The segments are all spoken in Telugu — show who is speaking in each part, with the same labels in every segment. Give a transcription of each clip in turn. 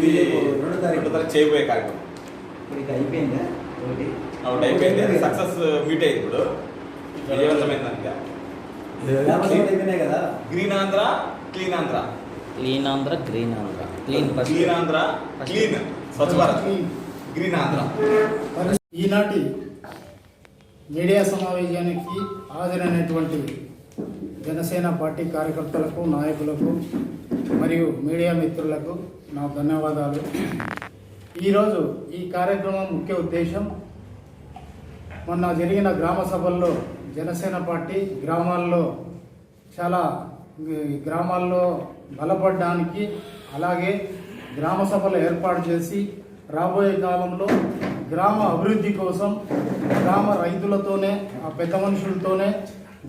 Speaker 1: ఇది
Speaker 2: రెండో తారీఖు.
Speaker 1: చేయబోయే కార్యక్రమం.
Speaker 2: ఇప్పుడు అయిపోయిందా? ఒకటి.
Speaker 1: అవుట్ అయిపోయింది. సక్సెస్ మీట్ అయింది ఇప్పుడు. విజయవంతమైంది
Speaker 2: కదా.
Speaker 1: Green Andhra clean Andhra
Speaker 3: clean Andhra green Andhra clean
Speaker 1: clean Andhra clean Swachh Bharat green Andhra
Speaker 4: ఈనాటి మీడియా సమావేశానికి హాజరైనటువంటి జనసేన పార్టీ కార్యకర్తలకు నాయకులకు మరియు మీడియా మిత్రులకు నా ధన్యవాదాలు. ఈరోజు ఈ కార్యక్రమం ముఖ్య ఉద్దేశం మొన్న జరిగిన గ్రామ సభల్లో జనసేన పార్టీ గ్రామాల్లో చాలా గ్రామాల్లో బలపడడానికి అలాగే గ్రామ సభలు ఏర్పాటు చేసి రాబోయే కాలంలో గ్రామ అభివృద్ధి కోసం గ్రామ రైతులతోనే ఆ పెద్ద మనుషులతోనే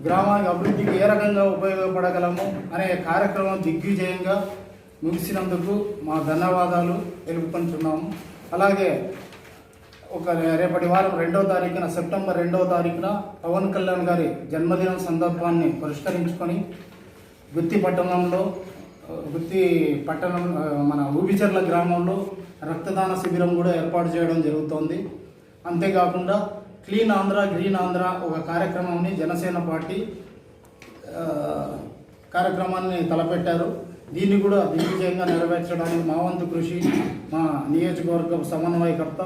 Speaker 4: గ్రామానికి అభివృద్ధికి ఏ రకంగా ఉపయోగపడగలము అనే కార్యక్రమం దిగ్విజయంగా ముగిసినందుకు మా ధన్యవాదాలు తెలుపుకుంటున్నాము. అలాగే ఒక రేపటి వారం రెండో తారీఖున సెప్టెంబర్ రెండో తారీఖున పవన్ కళ్యాణ్ గారి జన్మదినం సందర్భాన్ని పురస్కరించుకొని గుత్తి పట్టణంలో గుత్తి పట్టణం మన ఊబిచర్ల గ్రామంలో రక్తదాన శిబిరం కూడా ఏర్పాటు చేయడం జరుగుతోంది. అంతేకాకుండా క్లీన్ ఆంధ్ర గ్రీన్ ఆంధ్ర ఒక కార్యక్రమాన్ని జనసేన పార్టీ కార్యక్రమాన్ని తలపెట్టారు. దీన్ని కూడా దిగ్విజయంగా నెరవేర్చడానికి మా వంతు కృషి మా నియోజకవర్గ సమన్వయకర్త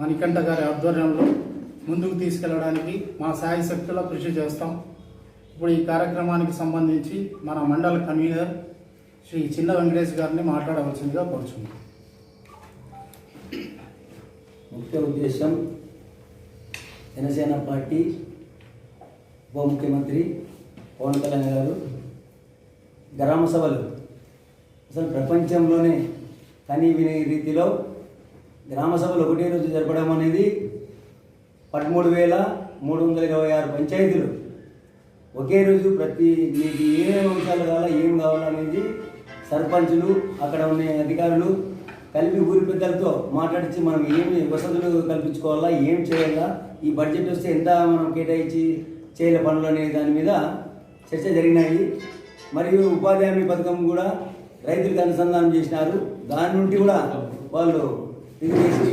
Speaker 4: మణికంఠ గారి ఆధ్వర్యంలో ముందుకు తీసుకెళ్ళడానికి మా సాయి శక్తుల కృషి చేస్తాం. ఇప్పుడు ఈ కార్యక్రమానికి సంబంధించి మన మండల కన్వీనర్ శ్రీ చిన్న వెంకటేష్ గారిని మాట్లాడవలసిందిగా కోరుచున్నాం.
Speaker 2: ముఖ్య ఉద్దేశం జనసేన పార్టీ ఉప ముఖ్యమంత్రి పవన్ కళ్యాణ్ గారు గ్రామ సభలు. అసలు ప్రపంచంలోనే కనీ విని రీతిలో గ్రామ సభలు ఒకటే రోజు జరపడం అనేది పదమూడు వేల మూడు వందల ఇరవై ఆరు పంచాయతీలు. ఒకే రోజు ప్రతి మీకు ఏమేమి అంశాలు కావాలా ఏం కావాలనేది సర్పంచులు అక్కడ ఉన్న అధికారులు కలిపి ఊరి పెద్దలతో మాట్లాడించి మనం ఏమి వసతులు కల్పించుకోవాలా ఏం చేయాలా ఈ బడ్జెట్ వస్తే ఎంత మనం కేటాయించి చేయలే పనులు అనే దాని మీద చర్చ జరిగినాయి. మరియు ఉపాధి హామీ పథకం కూడా రైతులకు అనుసంధానం చేసినారు. దాని నుండి కూడా వాళ్ళు ఇది చేసి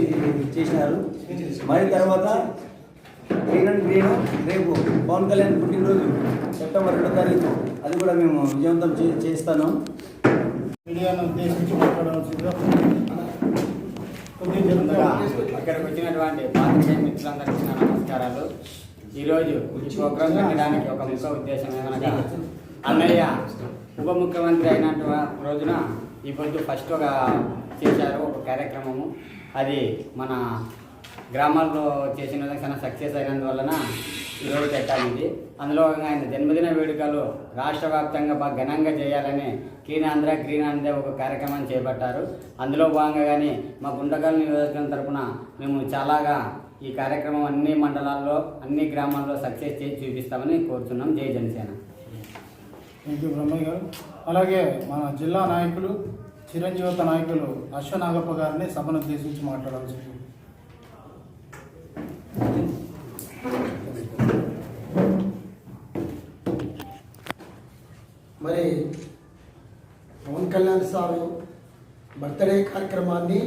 Speaker 2: చేసినారు. మరి తర్వాత గ్రీన్ అండ్ గ్రీన్ రేపు పవన్ కళ్యాణ్ పుట్టినరోజు సెప్టెంబర్ రెండో తారీఖు. అది కూడా మేము విజయవంతం చే చేస్తాను.
Speaker 4: మీడియాను ఉద్దేశించి మాట్లాడాల్సిందిగా
Speaker 5: ముందుగా ఇక్కడికి వచ్చినటువంటి పాత్రికేయ మిత్రులందరికీ నా నమస్కారాలు. ఈరోజు ఈ ప్రోగ్రాం పెట్టడానికి ఒక ముఖ్య ఉద్దేశం ఏమనగా అన్నయ్య ఉప ముఖ్యమంత్రి అయినటువంటి రోజున ఈ పొద్దు ఫస్ట్ ఒక చేశారు ఒక కార్యక్రమము. అది మన గ్రామాల్లో చేసిన విధంగా చాలా సక్సెస్ అయినందువలన ఈరోజు పెట్టాలింది అందులో ఆయన జన్మదిన వేడుకలు రాష్ట్ర వ్యాప్తంగా బాగా ఘనంగా చేయాలని క్లీన్ ఆంధ్ర గ్రీన్ ఆంధ్ర ఒక కార్యక్రమాన్ని చేపట్టారు. అందులో భాగంగా కానీ మా గుండగల్ నియోజకవర్గం తరపున మేము చాలాగా ఈ కార్యక్రమం అన్ని మండలాల్లో అన్ని గ్రామాల్లో సక్సెస్ చేసి చూపిస్తామని కోరుతున్నాం జై జనసేన.
Speaker 4: థ్యాంక్ యూ బ్రహ్మయ్య గారు. అలాగే మన జిల్లా నాయకులు చిరంజీవత నాయకులు అశ్వనాగప్ప గారిని సభను ఉద్దేశించి మాట్లాడాల్సింది
Speaker 6: మరి పవన్ కళ్యాణ్ సారు బర్త్డే కార్యక్రమాన్ని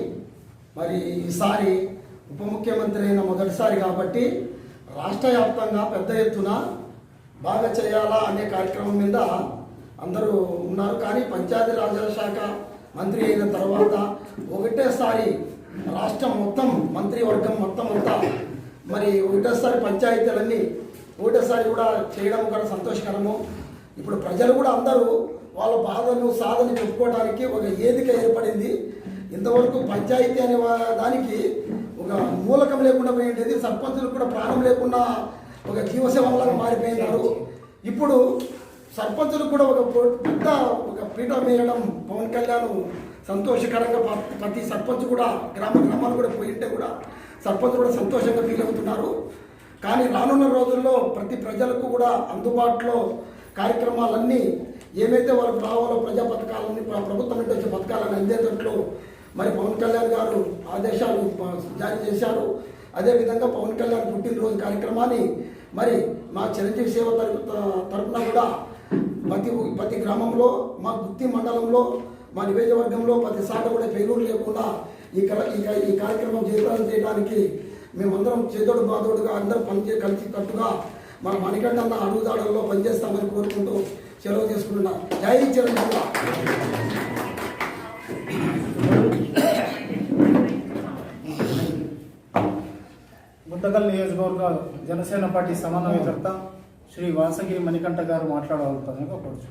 Speaker 6: మరి ఈసారి ఉప ముఖ్యమంత్రి అయిన మొదటిసారి కాబట్టి రాష్ట్ర వ్యాప్తంగా పెద్ద ఎత్తున బాగా చేయాలా అనే కార్యక్రమం మీద అందరూ ఉన్నారు. కానీ పంచాయతీ రాజుల శాఖ మంత్రి అయిన తర్వాత ఒకటేసారి రాష్ట్రం మొత్తం మంత్రివర్గం మొత్తం అంతా మరి ఒకటేసారి పంచాయతీలన్నీ ఒకటేసారి కూడా చేయడం కూడా సంతోషకరము. ఇప్పుడు ప్రజలు కూడా అందరూ వాళ్ళ బాధను సాధన చెప్పుకోవడానికి ఒక వేదిక ఏర్పడింది. ఇంతవరకు పంచాయతీ అనే దానికి ఒక మూలకం లేకుండా పోయిండేది. సర్పంచులకు కూడా ప్రాణం లేకుండా ఒక జీవసేవలాగా మారిపోయినారు. ఇప్పుడు సర్పంచులకు కూడా ఒక పెద్ద ఒక పీఠం వేయడం పవన్ కళ్యాణ్ సంతోషకరంగా ప్రతి సర్పంచ్ కూడా గ్రామ గ్రామాలు కూడా పోయింటే కూడా సర్పంచ్ కూడా సంతోషంగా ఫీల్ అవుతున్నారు. కానీ రానున్న రోజుల్లో ప్రతి ప్రజలకు కూడా అందుబాటులో కార్యక్రమాలన్నీ ఏమైతే వాళ్ళకు రావాలో ప్రజా పథకాలన్నీ ప్రభుత్వం నుండి వచ్చే పథకాలను అందేటట్లు మరి పవన్ కళ్యాణ్ గారు ఆదేశాలు జారీ చేశారు. అదేవిధంగా పవన్ కళ్యాణ్ పుట్టినరోజు కార్యక్రమాన్ని మరి మా చిరంజీవి సేవ తరపు తరఫున కూడా ప్రతి ప్రతి గ్రామంలో మా గుత్తి మండలంలో మా నియోజకవర్గంలో ప్రతిసారి కూడా ఫెయిల్యూర్ లేకుండా ఈ ఈ కార్యక్రమం జయప్రదం చేయడానికి మేమందరం చేదోడు బాదోడుగా అందరం పనిచే కలిసి కట్టుగా మన మణికంఠన్న అడుగుదాడల్లో పనిచేస్తామని కోరుకుంటూ సెలవు చేసుకుంటున్నా. జై చిరంజీవి
Speaker 4: గుంతకల్ నియోజకవర్గ జనసేన పార్టీ సమన్వయకర్త శ్రీ వాసగిరి మణికంఠ గారు మాట్లాడగలుగుతారని కోరుచు.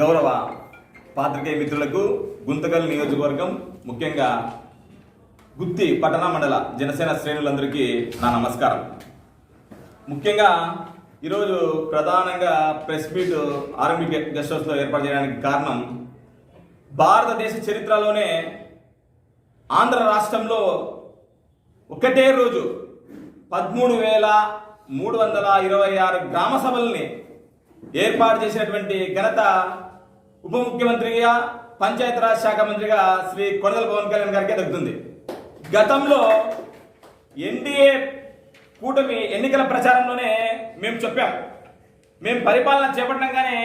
Speaker 1: గౌరవ పాత్రికేయ మిత్రులకు గుంతకల్ నియోజకవర్గం ముఖ్యంగా గుత్తి పట్టణ మండల జనసేన శ్రేణులందరికీ నా నమస్కారం. ముఖ్యంగా ఈరోజు ప్రధానంగా ప్రెస్ మీట్ ఆర్మీ గెస్ట్ హౌస్లో ఏర్పాటు చేయడానికి కారణం భారతదేశ చరిత్రలోనే ఆంధ్ర రాష్ట్రంలో ఒకటే రోజు పదమూడు వేల మూడు వందల ఇరవై ఆరు గ్రామ సభల్ని ఏర్పాటు చేసినటువంటి ఘనత ఉప ముఖ్యమంత్రిగా పంచాయతీరాజ్ శాఖ మంత్రిగా శ్రీ కొడదల పవన్ కళ్యాణ్ గారికి దక్కుతుంది గతంలో ఎన్డీఏ కూటమి ఎన్నికల ప్రచారంలోనే మేము చెప్పాం. మేము పరిపాలన చేపట్టంగానే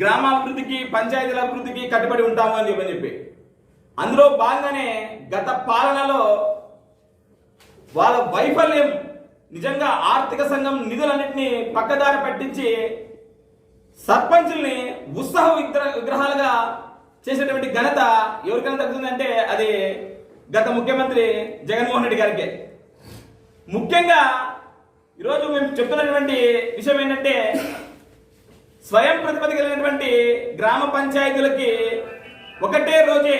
Speaker 1: గ్రామాభివృద్ధికి పంచాయతీల అభివృద్ధికి కట్టుబడి ఉంటాము అని చెప్పని చెప్పి. అందులో భాగంగానే గత పాలనలో వాళ్ళ వైఫల్యం నిజంగా ఆర్థిక సంఘం నిధులన్నింటినీ పక్కదారి పట్టించి సర్పంచుల్ని ఉత్సాహ విగ్రహ విగ్రహాలుగా చేసేటువంటి ఘనత ఎవరికైనా తగ్గుతుందంటే అది గత ముఖ్యమంత్రి జగన్మోహన్ రెడ్డి గారికి. ముఖ్యంగా ఈరోజు మేము చెప్తున్నటువంటి విషయం ఏంటంటే స్వయం ప్రతిపత్తి కలిగినటువంటి గ్రామ పంచాయతీలకి ఒకటే రోజే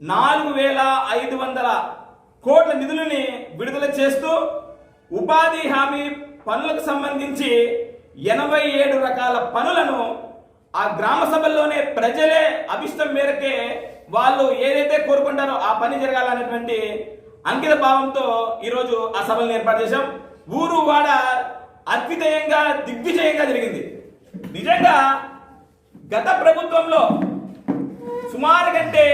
Speaker 1: నాలుగు వేల ఐదు వందల కోట్ల నిధులని విడుదల చేస్తూ ఉపాధి హామీ పనులకు సంబంధించి ఎనభై ఏడు రకాల పనులను ఆ గ్రామ సభల్లోనే ప్రజలే అభిష్టం మేరకే వాళ్ళు ఏదైతే కోరుకుంటారో ఆ పని జరగాలనేటువంటి అంకిత భావంతో ఈరోజు ఆ సభలను ఏర్పాటు చేశాం. ఊరు వాడ అద్వితీయంగా దిగ్విజయంగా జరిగింది. నిజంగా గత ప్రభుత్వంలో సుమారు కంటే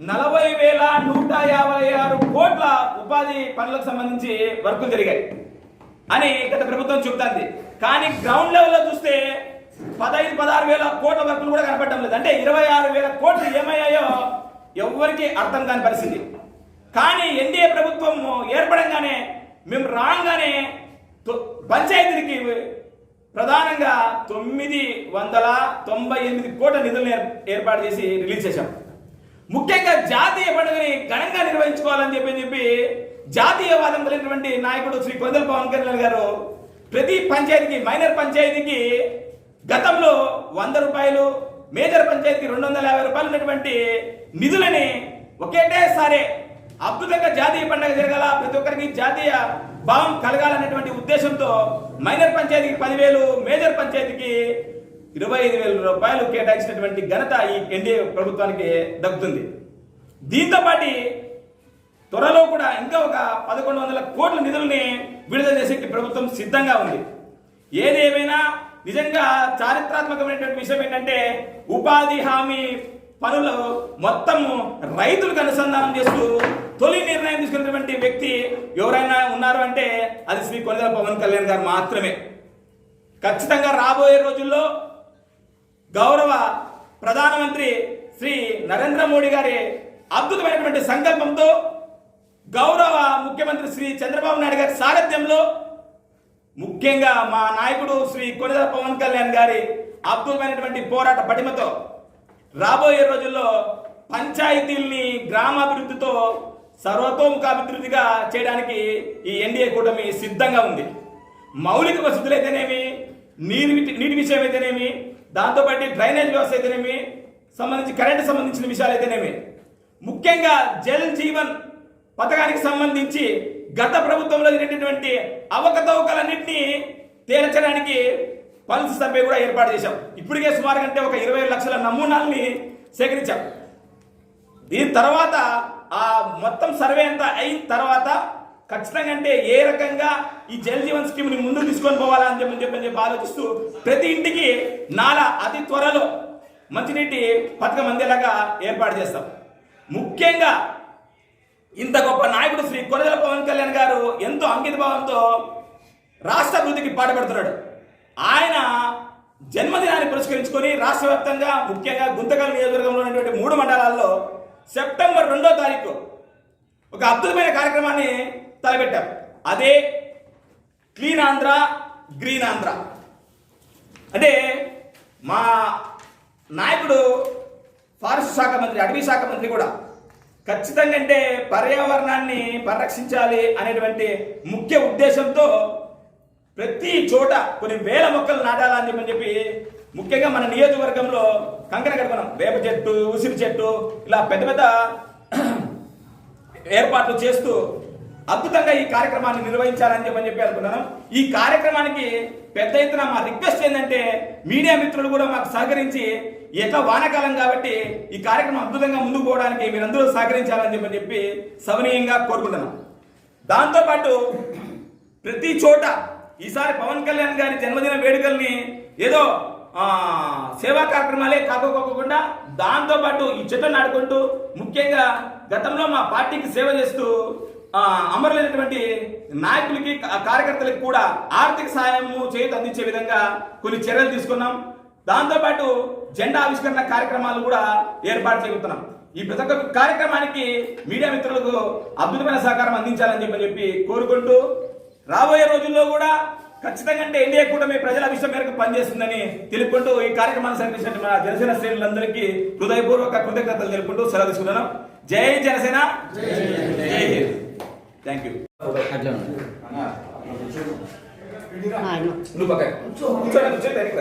Speaker 1: నలభై వేల నూట యాభై ఆరు కోట్ల ఉపాధి పనులకు సంబంధించి వర్కులు జరిగాయి. అని గత ప్రభుత్వం చెబుతుంది. కానీ గ్రౌండ్ లెవెల్లో చూస్తే పదహైదు పదహారు వేల కోట్ల వర్కులు కూడా కనపడడం లేదు. అంటే ఇరవై ఆరు వేల కోట్లు ఏమయ్యాయో ఎవరికి అర్థం కాని పరిస్థితి. కానీ ఎన్డీఏ ప్రభుత్వం ఏర్పడంగానే మేము రాగానే తొ- పంచాయతీలకి ప్రధానంగా తొమ్మిది వందల తొంభై ఎనిమిది కోట్ల నిధులను ఏర్- ఏర్పాటు చేసి రిలీజ్ చేశాం. ముఖ్యంగా జాతీయ పండుగని ఘనంగా నిర్వహించుకోవాలని చెప్పి చెప్పి జాతీయవాదం కలిగినటువంటి నాయకుడు శ్రీ కొందల పవన్ కళ్యాణ్ గారు ప్రతి పంచాయతీకి మైనర్ పంచాయతీకి గతంలో వంద రూపాయలు మేజర్ పంచాయతీకి రెండు వందల యాభై రూపాయలు ఉన్నటువంటి నిధులని ఒకేటేసారి అద్భుతంగా జాతీయ పండుగ జరగాల. ప్రతి ఒక్కరికి జాతీయ భావం కలగాలనేటువంటి ఉద్దేశంతో మైనర్ పంచాయతీకి పదివేలు మేజర్ పంచాయతీకి ఇరవై ఐదు వేల రూపాయలు కేటాయించినటువంటి ఘనత ఈ ఎన్డీఏ ప్రభుత్వానికి దక్కుతుంది. దీంతో పాటు త్వరలో కూడా ఇంకా ఒక పదకొండు వందల కోట్ల నిధుల్ని విడుదల చేసే ప్రభుత్వం సిద్ధంగా ఉంది. ఏదేమైనా నిజంగా చారిత్రాత్మకమైనటువంటి విషయం ఏంటంటే ఉపాధి హామీ పనులు మొత్తము రైతులకు అనుసంధానం చేస్తూ తొలి నిర్ణయం తీసుకున్నటువంటి వ్యక్తి ఎవరైనా ఉన్నారు అంటే అది శ్రీ కొనిదల పవన్ కళ్యాణ్ గారు మాత్రమే. ఖచ్చితంగా రాబోయే రోజుల్లో గౌరవ ప్రధానమంత్రి శ్రీ నరేంద్ర మోడీ గారి అద్భుతమైనటువంటి సంకల్పంతో గౌరవ ముఖ్యమంత్రి శ్రీ చంద్రబాబు నాయుడు గారి సారథ్యంలో ముఖ్యంగా మా నాయకుడు శ్రీ కొనిద పవన్ కళ్యాణ్ గారి అద్భుతమైనటువంటి పోరాట పటిమతో రాబోయే రోజుల్లో పంచాయతీల్ని గ్రామాభివృద్ధితో సర్వతోముఖాభివృద్ధిగా చేయడానికి ఈ ఎన్డీఏ కూటమి సిద్ధంగా ఉంది. మౌలిక వసతులు అయితేనేమి నీరు నీటి విషయం అయితేనేమి దాంతోపాటు డ్రైనేజ్ వ్యవస్థ అయితేనేమి సంబంధించి కరెంటు సంబంధించిన విషయాలు అయితేనేమి. ముఖ్యంగా జల్ జీవన్ పథకానికి సంబంధించి గత ప్రభుత్వంలో జరిగినటువంటి అవకతవకలన్నింటినీ తేల్చడానికి పల్స్ సర్వే కూడా ఏర్పాటు చేశాం. ఇప్పటికే సుమారు కంటే ఒక ఇరవై లక్షల నమూనాల్ని సేకరించాం. దీని తర్వాత ఆ మొత్తం సర్వే అంతా అయిన తర్వాత ఖచ్చితంగా అంటే ఏ రకంగా ఈ జల్ జీవన్ స్కీమ్ని ముందుకు తీసుకొని పోవాలా అని చెప్పి చెప్పని చెప్పి ఆలోచిస్తూ ప్రతి ఇంటికి నాలా అతి త్వరలో మంచినీటి పథకం అందేలాగా ఏర్పాటు చేస్తాం. ముఖ్యంగా ఇంత గొప్ప నాయకుడు శ్రీ కొరదల పవన్ కళ్యాణ్ గారు ఎంతో అంకిత భావంతో రాష్ట్ర అభివృద్ధికి పాటుపడుతున్నాడు. ఆయన జన్మదినాన్ని పురస్కరించుకొని రాష్ట్ర వ్యాప్తంగా ముఖ్యంగా గుంతకల్ నియోజకవర్గంలో ఉన్నటువంటి మూడు మండలాల్లో సెప్టెంబర్ రెండో తారీఖు ఒక అద్భుతమైన కార్యక్రమాన్ని తలపెట్టాం. అదే క్లీన్ ఆంధ్ర గ్రీన్ ఆంధ్ర. అంటే మా నాయకుడు ఫారెస్ట్ శాఖ మంత్రి అటవీ శాఖ మంత్రి కూడా ఖచ్చితంగా అంటే పర్యావరణాన్ని పరిరక్షించాలి అనేటువంటి ముఖ్య ఉద్దేశంతో ప్రతి చోట కొన్ని వేల మొక్కలు నాటాలని చెప్పని చెప్పి ముఖ్యంగా మన నియోజకవర్గంలో కంకణ కడుపున్నాం వేప చెట్టు ఉసిరి చెట్టు ఇలా పెద్ద పెద్ద ఏర్పాట్లు చేస్తూ అద్భుతంగా ఈ కార్యక్రమాన్ని నిర్వహించాలని చెప్పని చెప్పి అనుకున్నాను. ఈ కార్యక్రమానికి పెద్ద ఎత్తున మా రిక్వెస్ట్ ఏంటంటే మీడియా మిత్రులు కూడా మాకు సహకరించి ఎట్లా వానాకాలం కాబట్టి ఈ కార్యక్రమం అద్భుతంగా ముందుకు పోవడానికి మీరందరూ సహకరించాలని చెప్పని చెప్పి సవనీయంగా కోరుకుంటున్నాం దాంతోపాటు ప్రతి చోట ఈసారి పవన్ కళ్యాణ్ గారి జన్మదిన వేడుకల్ని ఏదో సేవా కార్యక్రమాలే కాకోకోకుండా దాంతోపాటు ఈ చెట్టు నాడుకుంటూ ముఖ్యంగా గతంలో మా పార్టీకి సేవ చేస్తూ అమరులైనటువంటి నాయకులకి కార్యకర్తలకు కూడా ఆర్థిక సాయము చేతి అందించే విధంగా కొన్ని చర్యలు తీసుకున్నాం. దాంతోపాటు జెండా ఆవిష్కరణ కార్యక్రమాలు కూడా ఏర్పాటు చేస్తున్నాం ఈ ప్రతి ఒక్క కార్యక్రమానికి మీడియా మిత్రులకు అద్భుతమైన సహకారం అందించాలని చెప్పి చెప్పి కోరుకుంటూ రాబోయే రోజుల్లో కూడా ఖచ్చితంగా అంటే ఎన్డీఏ కూటమి ప్రజల విషయం మేరకు పనిచేస్తుందని తెలుపుకుంటూ ఈ కార్యక్రమాన్ని సహకరించిన మన జనసేన శ్రేణులందరికీ హృదయపూర్వక కృతజ్ఞతలు తెలుపుకుంటూ సెలవు తీసుకున్నాను జై జనసేన! జై హింద్ థ్యాంక్ యూ నువ్వు పక్క కూర్చోండి కూర్చోండి దగ్గరికి